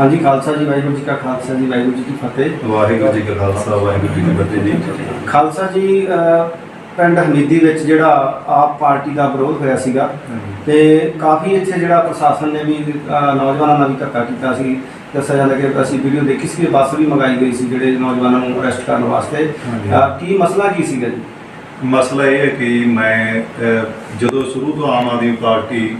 ਹਾਂਜੀ ਖਾਲਸਾ ਜੀ ਵਾਹਿਗੁਰੂ ਜੀ ਕਾ ਖਾਲਸਾ ਜੀ ਵਾਹਿਗੁਰੂ ਜੀ ਕੀ ਫਤਿਹ। ਵਾਹਿਗੁਰੂ ਜੀ ਕਾ ਖਾਲਸਾ ਵਾਹਿਗੁਰੂ ਜੀ ਕੀ ਫਤਿਹ ਜੀ। ਖਾਲਸਾ ਜੀ ਪਿੰਡ ਹਮੀਦੀ ਵਿੱਚ ਜਿਹੜਾ ਆਪ ਪਾਰਟੀ ਦਾ ਵਿਰੋਧ ਹੋਇਆ ਸੀਗਾ ਤੇ ਕਾਫੀ ਇੱਥੇ ਜਿਹੜਾ ਪ੍ਰਸ਼ਾਸਨ ਨੇ ਵੀ ਨੌਜਵਾਨਾਂ ਨਾਲ ਵੀ ਧੱਕਾ ਕੀਤਾ ਸੀ। ਦੱਸਿਆ ਜਾਂਦਾ ਕਿ ਅਸੀਂ ਵੀਡੀਓ ਦੇਖੀ ਸੀ ਕਿ ਬੱਸ ਵੀ ਮੰਗਾਈ ਗਈ ਸੀ ਜਿਹੜੇ ਨੌਜਵਾਨਾਂ ਨੂੰ ਅਰੈਸਟ ਕਰਨ ਵਾਸਤੇ। ਕੀ ਮਸਲਾ ਕੀ ਸੀਗਾ ਜੀ? ਮਸਲਾ ਇਹ ਹੈ ਕਿ ਮੈਂ ਜਦੋਂ ਸ਼ੁਰੂ ਤੋਂ ਆਮ ਆਦਮੀ ਪਾਰਟੀ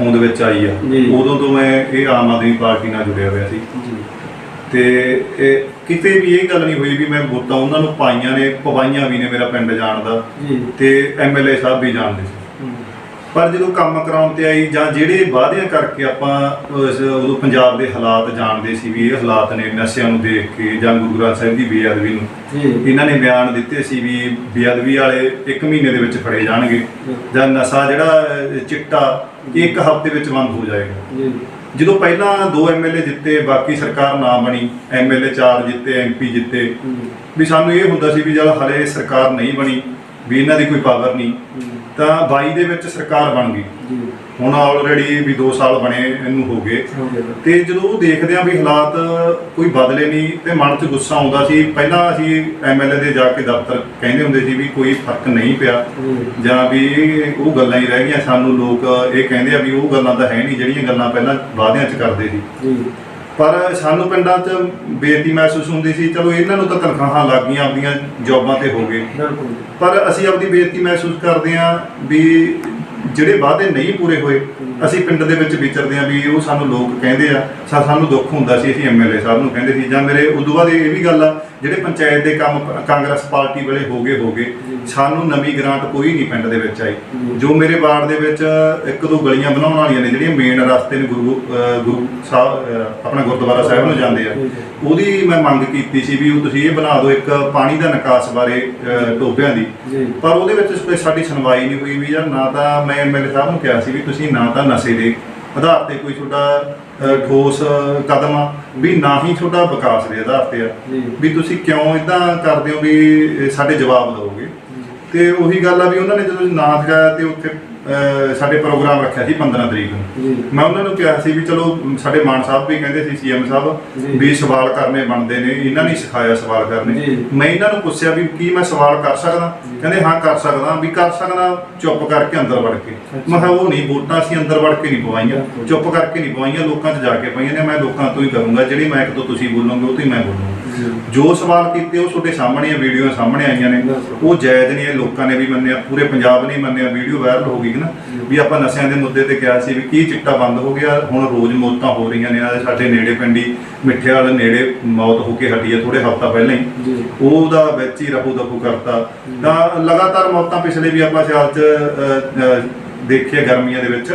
ਹੋਂਦ ਵਿੱਚ ਆਈ ਆ। ਜੀ। ਉਦੋਂ ਤੋਂ ਮੈਂ ਇਹ ਆਮ ਆਦਮੀ ਪਾਰਟੀ ਨਾਲ ਜੁੜਿਆ ਹੋਇਆ ਸੀ। ਜੀ। ਤੇ ਇਹ ਕਿਤੇ ਵੀ ਇਹ ਗੱਲ ਨਹੀਂ ਹੋਈ ਵੀ ਮੈਂ ਵੋਟਾਂ ਉਹਨਾਂ ਨੂੰ ਪਾਈਆਂ ਨੇ ਪਵਾਈਆਂ ਵੀ ਨੇ ਮੇਰਾ ਪਿੰਡ ਜਾਣਦਾ ਜੀ। ਤੇ ਐਮਐਲਏ ਸਾਹਿਬ ਵੀ ਜਾਣਦੇ ਸੀ। ਹਮ, ਪਰ ਜਦੋਂ ਕੰਮ ਕਰਾਉਣ ਤੇ ਆਈ ਜਾਂ ਜਿਹੜੇ ਵਾਅਦਿਆਂ ਕਰਕੇ ਆਪਾਂ ਉਸ ਉਦੋਂ ਪੰਜਾਬ ਦੇ ਹਾਲਾਤ ਜਾਣਦੇ ਸੀ ਵੀ ਇਹ ਹਾਲਾਤ ਨੇ ਨਸ਼ਿਆਂ ਨੂੰ ਦੇਖ ਕੇ ਜਾਂ ਗੁਰੂ ਗ੍ਰੰਥ ਸਾਹਿਬ ਦੀ ਬੇਅਦਬੀ ਨੂੰ। ਜੀ। ਇਹਨਾਂ ਨੇ ਬਿਆਨ ਦਿੱਤੇ ਸੀ ਵੀ ਬੇਅਦਬੀ ਵਾਲੇ 1 ਮਹੀਨੇ ਦੇ ਵਿੱਚ ਫੜੇ ਜਾਣਗੇ। ਜਾਂ ਨਸ਼ਾ ਜਿਹੜਾ ਅਹ, ਚਿੱਟਾ ਇਹ ਇੱਕ ਹਫ਼ਤੇ ਵਿੱਚ ਬੰਦ ਹੋ ਜਾਏਗਾ। ਜੀ ਜਦੋਂ ਪਹਿਲਾਂ ਦੋ ਐਮਐਲਏ ਜਿੱਤੇ ਬਾਕੀ ਸਰਕਾਰ ਨਾ ਬਣੀ ਐਮਐਲਏ ਚਾਰ ਜਿੱਤੇ ਐਮਪੀ ਜਿੱਤੇ ਵੀ ਸਾਨੂੰ ਇਹ ਹੁੰਦਾ ਸੀ ਵੀ ਜਦ ਹਲੇ ਸਰਕਾਰ ਨਹੀਂ ਬਣੀ ਵੀ ਇਹਨਾਂ ਦੀ ਕੋਈ ਪਾਵਰ ਨਹੀਂ। ਤਾਂ 22 ਦੇ ਵਿੱਚ ਸਰਕਾਰ ਬਣ ਗਈ। ਹੁਣ ਆਲਰੇਡੀ ਵੀ 2 ਸਾਲ ਬਣੇ ਇਹਨੂੰ ਹੋ ਗਏ। ਤੇ ਜਦੋਂ ਉਹ ਦੇਖਦੇ ਆ ਵੀ ਹਾਲਾਤ ਕੋਈ ਬਦਲੇ ਨਹੀਂ ਤੇ ਮਨ 'ਚ ਗੁੱਸਾ ਆਉਂਦਾ ਸੀ ਪਹਿਲਾਂ ਅਸੀਂ ਐਮਐਲਏ ਦੇ ਜਾ ਕੇ ਦਫ਼ਤਰ ਕਹਿੰਦੇ ਹੁੰਦੇ ਸੀ ਵੀ ਕੋਈ ਫ਼ਰਕ ਨਹੀਂ ਪਿਆ। ਜੀ ਵੀ ਉਹ ਗੱਲਾਂ ਹੀ ਰਹਿ ਗਈਆਂ ਸਾਨੂੰ ਲੋਕ ਇਹ ਕਹਿੰਦੇ ਆ ਵੀ ਉਹ ਗੱਲਾਂ ਤਾਂ ਹੈ ਨਹੀਂ ਜਿਹੜੀਆਂ ਗੱਲਾਂ ਪਹਿਲਾਂ ਵਾਅਦਿਆਂ 'ਚ ਕਰਦੇ ਸੀ। ਪਰ ਸਾਨੂੰ ਪਿੰਡਾਂ 'ਚ ਬੇਇੱਜ਼ਤੀ ਮਹਿਸੂਸ ਹੁੰਦੀ ਸੀ ਚਲੋ ਇਹਨਾਂ ਨੂੰ ਤਾਂ ਤਨਖਾਹਾਂ ਲੱਗ ਗਈਆਂ ਆਪਦੀਆਂ ਜੌਬਾਂ ਤੇ ਹੋ ਗਏ। ਬਿਲਕੁਲ। ਪਰ ਅਸੀਂ ਆਪਣੀ ਬੇਇੱਜ਼ਤੀ ਮਹਿਸੂਸ ਕਰਦੇ ਹਾਂ ਵੀ ਜਿਹੜੇ ਵਾਅਦੇ ਨਹੀਂ ਪੂਰੇ ਹੋਏ ਅਸੀਂ ਪਿੰਡ ਦੇ ਵਿੱਚ ਵਿਚਰਦੇ ਹਾਂ ਵੀ ਉਹ ਸਾਨੂੰ ਲੋਕ ਕਹਿੰਦੇ ਆ ਸਾ- ਸਾਨੂੰ ਦੁੱਖ ਹੁੰਦਾ ਸੀ ਅਸੀਂ ਐਮਐਲਏ ਸਾਹਿਬ ਨੂੰ ਕਹਿੰਦੇ ਸੀ। ਜਾਂ ਮੇਰੇ ਉਦੋਂ ਬਾਅਦ ਇਹ ਵੀ ਗੱਲ ਆ ਜਿਹੜੇ ਪੰਚਾਇਤ ਦੇ ਕੰਮ ਕਾਂਗਰਸ ਪਾਰਟੀ ਵੇਲੇ ਹੋ ਗਏ ਹੋ ਗਏ ਸਾਨੂੰ ਨਵੀਂ ਗ੍ਰਾਂਟ ਕੋਈ ਨਹੀਂ ਪਿੰਡ ਦੇ ਵਿੱਚ ਆਈ। ਜੀ। ਮੇਰੇ ਵਾਰਡ ਦੇ ਵਿੱਚ ਇੱਕ ਦੋ ਗਲੀਆਂ ਬਣਾਉਣ ਵਾਲੀਆਂ ਨੇ ਜਿਹੜੀਆਂ ਮੇਨ ਰਸਤੇ ਨੇ ਗੁਰੂ ਗੁਰੂ ਸਾਹਿਬ ਆਪਣਾ ਗੁਰਦੁਆਰਾ ਸਾਹਿਬ ਨੂੰ ਜਾਂਦੇ ਆ। ਉਹਦੀ ਮੈਂ ਮੰਗ ਕੀਤੀ ਸੀ ਵੀ ਉਹ ਤੁਸੀਂ ਇਹ ਬਣਾ ਦਿਓ ਇੱਕ ਪਾਣੀ ਦਾ ਨਿਕਾਸ ਬਾਰੇ ਟੋਬਿਆਂ ਦੀ। ਪਰ ਉਹਦੇ ਵਿੱਚ ਕੋਈ ਸਾਡੀ ਸੁਣਵਾਈ ਨਹੀਂ ਹੋਈ ਵੀ ਯਾਰ ਨਾ ਤਾਂ ਮੈਂ ਐਮਐਲਏ ਸਾਹਿਬ ਨੂੰ ਕਿਹਾ ਸੀ ਵੀ ਤੁਸੀਂ ਨਾ ਤਾਂ ਨਸ਼ੇ ਦੇ ਆਧਾਰ ਤੇ ਕੋਈ ਤੁਹਾਡਾ ਠੋਸ ਕਦਮ ਆ ਵੀ ਨਾ ਹੀ ਤੁਹਾਡਾ ਵਿਕਾਸ ਦੇ ਆਧਾਰ ਤੇ ਆ। ਜੀ। ਵੀ ਤੁਸੀਂ ਕਿਉਂ ਇਦਾਂ ਕਰਦੇ ਹੋ ਵੀ ਸਾਡੇ ਜਵਾਬ ਦਿਓਗੇ? ਤੇ ਉਹੀ ਗੱਲ ਆ ਵੀ ਉਹਨਾਂ ਨੇ ਜਦੋਂ ਨਾਂ ਦਿਖਾਇਆ ਤੇ ਉੱਥੇ ਸਾਡੇ ਪ੍ਰੋਗਰਾਮ ਰੱਖਿਆ ਸੀ 15 ਤਰੀਕ ਨੂੰ। ਮੈਂ ਉਹਨਾਂ ਨੂੰ ਕਿਹਾ ਸੀ ਵੀ ਚਲੋ ਸਾਡੇ ਮਾਨ ਸਾਹਿਬ ਵੀ ਕਹਿੰਦੇ ਸੀ ਸੀਐਮ। ਸਾਹਿਬ ਵੀ ਸਵਾਲ ਕਰਨੇ ਬਣਦੇ ਨੇ ਇਹਨਾਂ ਨੇ ਸਿਖਾਇਆ ਸਵਾਲ ਕਰਨੇ। ਮੈਂ ਇਹਨਾਂ ਨੂੰ ਪੁੱਛਿਆ ਵੀ ਕੀ ਮੈਂ ਸਵਾਲ ਕਰ ਸਕਦਾ? ਕਹਿੰਦੇ ਹਾਂ ਕਰ ਸਕਦਾ। ਵੀ ਕਰ ਸਕਦਾ ਚੁੱਪ ਕਰਕੇ ਅੰਦਰ ਵੜ ਕੇ। ਮੈਂ ਕਿਹਾ ਉਹ ਨਹੀਂ ਵੋਟਾਂ ਅਸੀਂ ਅੰਦਰ ਵੜ ਕੇ ਨਹੀਂ ਪਵਾਈਆਂ। ਚੁੱਪ ਕਰਕੇ ਨਹੀਂ ਪਵਾਈਆਂ ਲੋਕਾਂ 'ਚ ਜਾ ਕੇ ਪਈਆਂ ਨੇ। ਮੈਂ ਲੋਕਾਂ ਤੋਂ ਹੀ ਕਰੂੰਗਾ। ਜਿਹੜੀ ਮੈਂ ਇੱਕ ਤੋਂ ਤੁਸੀਂ ਬੋਲੋਗੇ ਉਹ ਤੋਂ ਹੀ ਮੈਂ ਬੋਲੂੰਗਾ। ਜੀ ਸਵਾਲ ਕੀਤੇ ਉਹ ਤੁਹਾਡੇ ਸਾਹਮਣੇ ਆ ਵੀਡੀਓ ਸਾਹਮਣੇ ਆਈਆਂ ਨੇ। ਉਹ ਜਾਇਜ਼ ਨਹੀਂ ਇਹ ਲੋਕਾਂ ਨੇ ਵੀ ਮੰਨਿਆ ਪੂਰੇ ਪੰਜਾਬ ਨੇ ਮੰਨਿਆ ਵੀਡੀਓ ਵਾਇਰਲ ਹੋ ਗਈ ਨਾ ਵੀ ਆਪਾਂ ਨਸ਼ਿਆਂ ਦੇ ਮੁੱਦੇ ਤੇ ਕਿਹਾ ਸੀ ਵੀ ਕੀ ਚਿੱਟਾ ਬੰਦ ਹੋ ਗਿਆ ਹੁਣ ਰੋਜ਼ ਮੌਤਾਂ ਹੋ ਰਹੀਆਂ ਨੇ ਸਾਡੇ ਨੇੜੇ ਪਿੰਡੀ ਮਿੱਠੇ ਵਾਲੇ ਨੇੜੇ ਮੌਤ ਹੋ ਕੇ ਹਟੀ ਹੈ ਥੋੜੇ ਹਫ਼ਤਾ ਪਹਿਲਾਂ ਹੀ। ਉਹਦਾ ਵਿੱਚ ਹੀ ਰਫੂ ਦਫੂ ਕਰਤਾ। ਤਾਂ ਲਗਾਤਾਰ ਮੌਤਾਂ ਪਿਛਲੇ ਵੀ ਆਪਾਂ ਸਿਆਲ ਚ ਦੇਖਿਆ ਗਰਮੀਆਂ ਦੇ ਵਿੱਚ।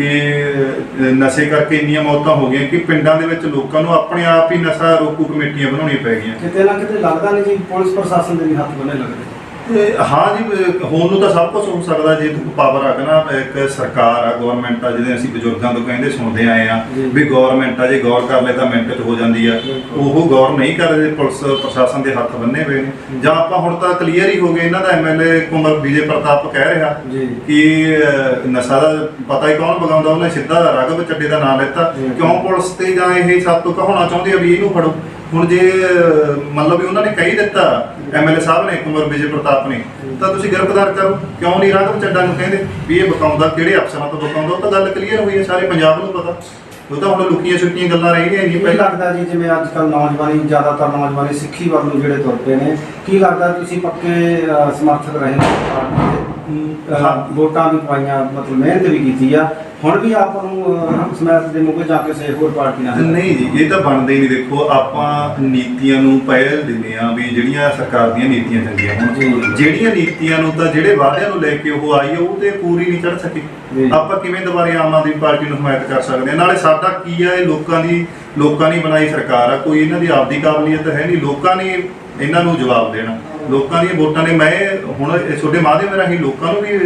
ਕਿ ਨਸ਼ੇ ਕਰਕੇ ਇੰਨੀਆਂ ਮੌਤਾਂ ਹੋ ਗਈਆਂ ਕਿ ਪਿੰਡਾਂ ਦੇ ਵਿੱਚ ਲੋਕਾਂ ਨੂੰ ਆਪਣੇ ਆਪ ਹੀ ਨਸ਼ਾ ਰੋਕੂ ਕਮੇਟੀਆਂ ਬਣਾਉਣੀਆਂ ਪੈ ਗਈਆਂ। ਕਿਤੇ ਨਾ ਕਿਤੇ ਲੱਗਦਾ ਨਹੀਂ ਜੀ, ਪੁਲਿਸ ਪ੍ਰਸ਼ਾਸਨ ਦੇ ਵੀ ਹੱਥ ਬੰਨੇ ਲੱਗਦੇ। ਤੇ ਹਾਂ ਜੀ ਅਹ ਹੋਣ ਨੂੰ ਤਾਂ ਸਭ ਕੁਝ ਹੋ ਸਕਦਾ ਜੇ ਤੂੰ ਪਾਵਰ ਨਾ ਇੱਕ ਸਰਕਾਰ ਆ ਗਵਰਨਮੈਂਟ ਆ ਜਿਹਦੇ ਅਸੀਂ ਬਜ਼ੁਰਗਾਂ ਤੋਂ ਕਹਿੰਦੇ ਸੁਣਦੇ ਆਏ ਆ। ਵੀ ਗਵਰਨਮੈਂਟ ਆ ਜੇ ਗੌਰ ਕਰ ਲੈ ਤਾਂ ਮਿੰਟ 'ਚ ਹੋ ਜਾਂਦੀ ਆ। ਉਹ ਗੌਰ ਨਹੀਂ ਕਰ ਰਹੇ ਪੁਲਿਸ ਪ੍ਰਸ਼ਾਸਨ ਦੇ ਹੱਥ ਬੰਨੇ ਹੋਏ ਨੇ ਜਾਂ ਆਪਾਂ ਹੁਣ ਤਾਂ ਕਲੀਅਰ ਹੀ ਹੋ ਗਏ ਇਹਨਾਂ ਦਾ ਐਮਐਲਏ ਕੁਮਰ ਵਿਜੇ ਪ੍ਰਤਾਪ ਕਹਿ ਰਿਹਾ ਜੀ ਕਿ ਅਹ, ਨਸ਼ਾ ਦਾ ਪਤਾ ਹੀ ਕੌਣ ਬਗਾਉਂਦਾ ਉਹਨੇ ਸਿੱਧਾ ਰਾਘਵ ਚੱਡੇ ਦਾ ਨਾਮ ਲੈਤਾ ਜੀ। ਕਿਉਂ ਪੁਲਿਸ ਤੇ ਜਾਂ ਇਹ ਸਭ ਤੋਂ ਕਹਾਉਣਾ ਚਾਹੁੰਦੇ ਆ ਵੀ ਇਹਨੂੰ ਫੜੋ ਹੁਣ ਜੇ ਅਹ, ਮੰਨ ਲਓ ਵੀ ਉਹਨਾਂ ਨੇ ਕਹੀ ਦਿੱਤਾ ਐਮਐਲਏ ਸਾਹਿਬ ਨੇ ਕੁਮਰ ਵਿਜੇ ਪ੍ਰਤਾਪ ਨੇ ਤਾਂ ਤੁਸੀਂ ਗ੍ਰਿਫਤਾਰ ਕਰੋ। ਕਿਉਂ ਨਹੀਂ? ਰਾਘਵ ਚੱਡਾ ਨੂੰ ਕਹਿੰਦੇ ਵੀ ਇਹ ਬਕਾਉਂਦਾ ਕਿਹੜੇ ਅਫਸਰਾਂ ਤੋਂ ਬਕਾਉਂਦਾ ਉਹ ਤਾਂ ਗੱਲ ਕਲੀਅਰ ਹੋਈ ਹੈ ਸਾਰੇ ਪੰਜਾਬ ਨੂੰ ਪਤਾ। ਉਹ ਤਾਂ ਹੁਣ ਲੁਕੀਆਂ ਛੁੱਟੀਆਂ ਗੱਲਾਂ ਰਹਿ ਗਈਆਂ ਨਹੀਂ ਪਹਿਲਾਂ ਲੱਗਦਾ ਜੀ ਜਿਵੇਂ ਅੱਜ ਕੱਲ ਨੌਜਵਾਨੀ ਜ਼ਿਆਦਾਤਰ ਨੌਜਵਾਨੀ ਸਿੱਖੀ ਵੱਲ ਨੂੰ ਜਿਹੜੇ ਤੁਰ ਪਏ ਨੇ ਕੀ ਲੱਗਦਾ ਤੁਸੀਂ ਪੱਕੇ ਸਮਰਥਕ ਰਹੇ ਹੋ ਅਹ। ਵੋਟਾਂ ਵੀ ਪਾਈਆਂ ਮਤਲਬ ਮਿਹਨਤ ਵੀ ਕੀਤੀ ਆ। ਹੁਣ ਵੀ ਆਪ ਨੂੰ ਅਹ, ਦੇ ਮੁੱਖ ਜਾ ਕੇ ਸੇ ਹੋਰ ਪਾਰਟੀ ਨਾਲ ਨਹੀਂ ਜੀ ਇਹ ਤਾਂ ਬਣਦੇ ਹੀ ਨਹੀਂ। ਦੇਖੋ ਆਪਾਂ ਨੀਤੀਆਂ ਨੂੰ ਪਹਿਲ ਦਿੰਦੇ ਆ ਵੀ ਜਿਹੜੀਆਂ ਸਰਕਾਰ ਦੀਆਂ ਨੀਤੀਆਂ ਚੰਗੀਆਂ ਜੀ। ਹੋਣ ਜਿਹੜੀਆਂ ਨੀਤੀਆਂ ਨੂੰ ਤਾਂ ਜਿਹੜੇ ਵਾਅਦਿਆਂ ਨੂੰ ਲੈ ਕੇ ਉਹ ਆਈ ਆ, ਉਹ ਤੇ ਪੂਰੀ ਨਹੀਂ ਚੜ ਸਕੀ। ਜੀ। ਆਪਾਂ ਕਿਵੇਂ ਦੁਬਾਰੇ ਆਮ ਆਦਮੀ ਪਾਰਟੀ ਨੂੰ ਹਮਾਇਤ ਕਰ ਸਕਦੇ ਆ ਨਾਲੇ ਸਾਡਾ ਕੀ ਆ ਇਹ ਲੋਕਾਂ ਦੀ ਲੋਕਾਂ ਨੇ ਬਣਾਈ ਸਰਕਾਰ ਆ। ਕੋਈ ਇਹਨਾਂ ਦੀ ਆਪਦੀ ਕਾਬਲੀਅਤ ਹੈ ਨਹੀਂ। ਲੋਕਾਂ ਨੇ ਇਹਨਾਂ ਨੂੰ ਜਵਾਬ ਦੇਣਾ। ਲੋਕਾਂ ਦੀਆਂ ਵੋਟਾਂ ਨੇ, ਮੈਂ ਹੁਣ ਤੁਹਾਡੇ ਮਾਧਿਅਮ ਰਾਹੀਂ ਲੋਕਾਂ ਨੂੰ ਵੀ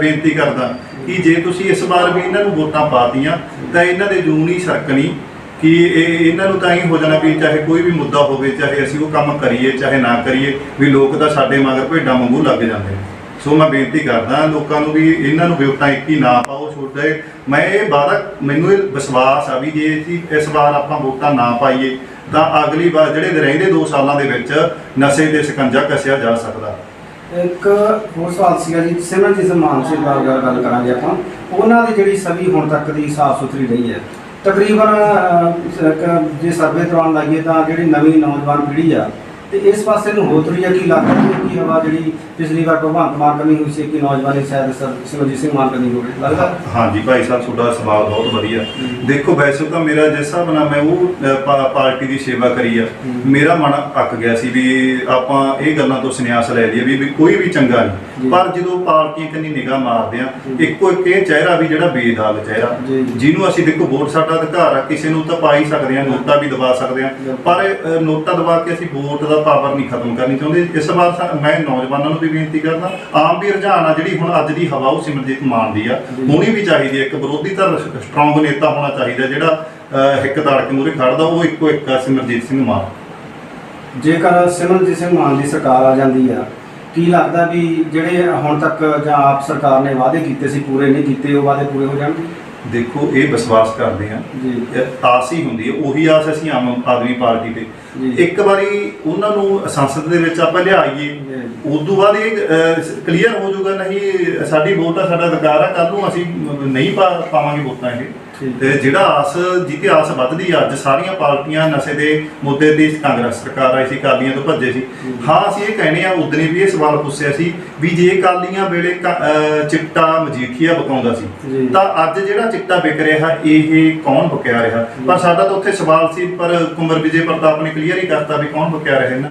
ਬੇਨਤੀ ਕਰਦਾ ਕਿ ਜੇ ਤੁਸੀਂ ਇਸ ਵਾਰ ਵੀ ਇਹਨਾਂ ਨੂੰ ਵੋਟਾਂ ਪਾਤੀਆਂ ਤਾਂ ਇਹਨਾਂ ਦੇ ਜੂਨ ਹੀ ਸਰਕਣੀ ਕਿ ਇਹ, ਇਹਨਾਂ ਨੂੰ ਤਾਂ ਹੀ ਹੋ ਜਾਣਾ ਵੀ ਚਾਹੇ ਕੋਈ ਵੀ ਮੁੱਦਾ ਹੋਵੇ, ਚਾਹੇ ਅਸੀਂ ਉਹ ਕੰਮ ਕਰੀਏ, ਚਾਹੇ ਨਾ ਕਰੀਏ, ਵੀ ਲੋਕ ਤਾਂ ਸਾਡੇ ਮਗਰ ਭੇਡਾਂ ਵਾਂਗੂ ਲੱਗ ਜਾਂਦੇ ਨੇ। ਸੋ ਮੈਂ ਬੇਨਤੀ ਕਰਦਾ ਲੋਕਾਂ ਨੂੰ ਵੀ ਇਹਨਾਂ ਨੂੰ ਵੋਟਾਂ ਇੱਕੀ ਨਾ ਪਾਓ, ਛੋਟੇ ਮੈਂ ਇਹ ਵਾਅਦਾ, ਮੈਨੂੰ ਇਹ ਵਿਸ਼ਵਾਸ ਆ ਵੀ ਜੇ ਅਸੀਂ ਇਸ ਵਾਰ ਆਪਾਂ ਵੋਟਾਂ ਨਾ ਪਾਈਏ ਤਾਂ ਅਗਲੀ ਵਾਰ ਜਿਹੜੇ ਰਹਿੰਦੇ 2 ਸਾਲਾਂ ਦੇ ਵਿੱਚ ਨਸ਼ੇ ਦੇ ਸਕੰਜਾ ਕੱਸਿਆ ਜਾ ਸਕਦਾ। ਇੱਕ ਹੋਰ ਸਵਾਲ ਸੀਗਾ ਜੀ ਸਿਮਰਨਜੀਤ ਸਿੰਘ ਮਾਨ ਸਿੰਘ ਬਾਰੇ ਗੱਲ ਕਰਾਂਗੇ ਆਪਾਂ। ਉਹਨਾਂ ਦੀ ਜਿਹੜੀ ਛਵੀ ਹੁਣ ਤੱਕ ਦੀ ਸਾਫ਼ ਸੁਥਰੀ ਰਹੀ ਹੈ। ਤਕਰੀਬਨ ਅਹ, ਇੱਕ ਜੇ ਸਰਵੇ ਦੌਰਾਨ ਲਾਈਏ ਤਾਂ ਜਿਹੜੀ ਨਵੀਂ ਨੌਜਵਾਨ ਪੀੜ੍ਹੀ ਆ ਤੇ ਇਸ ਪਾਸੇ ਨੂੰ ਹੋ ਰਹੀ ਹੈ ਕਿ ਲੱਗਦਾ ਕਿ ਕੀ ਹਵਾ ਜਿਹੜੀ ਪਿਛਲੀ ਵਾਰ ਭਗਵੰਤ ਮਾਨ ਕਮੀ ਹੋਈ ਸੀ ਕਿ ਨੌਜਵਾਨੀ ਸ਼ਾਇਦ ਸਰ ਸਿਮਰਜੀਤ ਸਿੰਘ ਮਾਨ ਕਮੀ ਹੋ ਗਈ ਲੱਗਦਾ ਹਾਂਜੀ ਭਾਈ ਸਾਹਿਬ ਤੁਹਾਡਾ ਸਵਾਲ ਬਹੁਤ ਵਧੀਆ ਦੇਖੋ ਵੈਸੇ ਤਾਂ ਮੇਰਾ ਜਿਸ ਹਿਸਾਬ ਨਾਲ ਮੈਂ ਉਹ ਪਾਰਟੀ ਦੀ ਸੇਵਾ ਕਰੀ ਆ। ਮੇਰਾ ਮਨ ਅੱਕ ਗਿਆ ਸੀ ਵੀ ਆਪਾਂ ਇਹ ਗੱਲਾਂ ਤੋਂ ਸੰਨਿਆਸ ਲੈ ਲਈਏ ਵੀ ਕੋਈ ਵੀ ਚੰਗਾ। ਨਹੀਂ ਪਰ ਜਦੋਂ ਪਾਰਟੀਆਂ ਕੰਨੀ ਨਿਗਾਹ ਮਾਰਦੇ ਆ। ਇੱਕੋ ਇੱਕ ਇਹ ਚਿਹਰਾ ਵੀ ਜਿਹੜਾ ਬੇਦਾਗ ਚਿਹਰਾ। ਜਿਹਨੂੰ ਅਸੀਂ ਦੇਖੋ ਵੋਟ ਸਾਡਾ ਅਧਿਕਾਰ ਆ ਕਿਸੇ ਨੂੰ ਤਾਂ ਪਾ ਹੀ ਸਕਦੇ ਆ ਨੋਟਾ ਵੀ ਦਬਾ ਸਕਦੇ ਆ। ਪਰ ਨੋਟਾ ਦਬਾ ਕੇ ਅਸੀਂ ਵੋਟ ਦਾ ਪਾਵਰ ਨਹੀਂ ਖਤਮ ਕਰਨੀ ਚਾਹੁੰਦੇ। ਇਸ ਵਾਰ ਸਾ- ਮੈਂ ਨੌਜਵਾਨਾਂ ਨੂੰ ਵੀ ਬੇਨਤੀ ਕਰਦਾ ਆਮ ਵੀ ਰੁਝਾਨ ਆ ਜਿਹੜੀ ਹੁਣ ਅੱਜ ਦੀ ਹਵਾ ਉਹ ਸਿਮਰਜੀਤ ਮਾਨ ਦੀ ਆ। ਹੋਣੀ ਵੀ ਚਾਹੀਦੀ ਹੈ ਇੱਕ ਵਿਰੋਧੀ ਧਿਰ ਸਟਰੋਂਗ ਨੇਤਾ ਹੋਣਾ ਚਾਹੀਦਾ ਜਿਹੜਾ ਅਹ, ਹਿੱਕ ਧੜ ਕੇ ਮੂਹਰੇ ਖੜਦਾ ਉਹ ਇੱਕੋ ਇੱਕ ਆ ਸਿਮਰਜੀਤ ਸਿੰਘ ਮਾਨ। ਜੇਕਰ ਸਿਮਰਨਜੀਤ ਸਿੰਘ ਮਾਨ ਦੀ ਸਰਕਾਰ ਆ ਜਾਂਦੀ ਆ ਕੀ ਲੱਗਦਾ ਵੀ ਜਿਹੜੇ ਹੁਣ ਤੱਕ ਜਾਂ ਆਪ ਸਰਕਾਰ ਨੇ ਵਾਅਦੇ ਕੀਤੇ ਸੀ ਪੂਰੇ ਨਹੀਂ ਕੀਤੇ ਉਹ ਵਾਅਦੇ ਪੂਰੇ ਹੋ ਜਾਣਗੇ? ਦੇਖੋ ਇਹ ਵਿਸ਼ਵਾਸ ਕਰਦੇ ਆ ਆਸ ਹੀ ਹੁੰਦੀ ਹੈ ਉਹੀ ਆਸ ਅਸੀਂ ਆਮ ਆਦਮੀ ਪਾਰਟੀ ਤੇ। ਇੱਕ ਵਾਰੀ ਉਹਨਾਂ ਨੂੰ ਸੰਸਦ ਦੇ ਵਿੱਚ ਆਪਾਂ ਲਿਆਈਏ। ਉਸ ਤੋਂ ਬਾਅਦ ਇਹ ਕਲੀਅਰ ਹੋ ਜਾਊਗਾ ਨਹੀਂ ਸਾਡੀ ਵੋਟ ਆ ਸਾਡਾ ਅਧਿਕਾਰ ਆ ਕੱਲ ਨੂੰ ਅਸੀਂ ਨਹੀਂ ਪਾਵਾਂਗੇ ਵੋਟਾਂ ਇਹ। ਤੇ ਜਿਹੜਾ ਆਸ ਜਿਹਤੇ ਆਸ ਵੱਧਦੀ ਆ ਅੱਜ ਸਾਰੀਆਂ ਪਾਰਟੀਆਂ ਨਸ਼ੇ ਦੇ ਮੁੱਦੇ ਤੇ ਕਾਂਗਰਸ ਸਰਕਾਰ ਆਈ ਸੀ ਕਾਲੀਆਂ ਤੋਂ ਭੱਜੇ ਸੀ ਹਾਂ ਅਸੀਂ ਇਹ ਕਹਿੰਦੇ ਆ ਉਦਨੇ ਵੀ ਇਹ ਸਵਾਲ ਪੁੱਛਿਆ ਸੀ ਵੀ ਜੇ ਕਾਲੀਆਂ ਵੇਲੇ ਚਿੱਟਾ ਮਜੀਠੀਆ ਬਕਾਉਂਦਾ। ਸੀ ਤਾਂ ਅੱਜ ਜਿਹੜਾ ਚਿੱਟਾ ਵਿਕ ਰਿਹਾ ਇਹ ਕੌਣ ਬਕਿਆ ਰਿਹਾ ਪਰ ਸਾਡਾ ਤਾਂ ਉੱਥੇ ਸਵਾਲ ਸੀ ਪਰ ਕੁਮਰ ਵਿਜੇ ਪ੍ਰਤਾਪ ਨੇ ਕਲੀਅਰ ਹੀ ਕਰਤਾ ਵੀ ਕੌਣ ਬਕਿਆ ਰਿਹਾ ਇਹਨਾਂ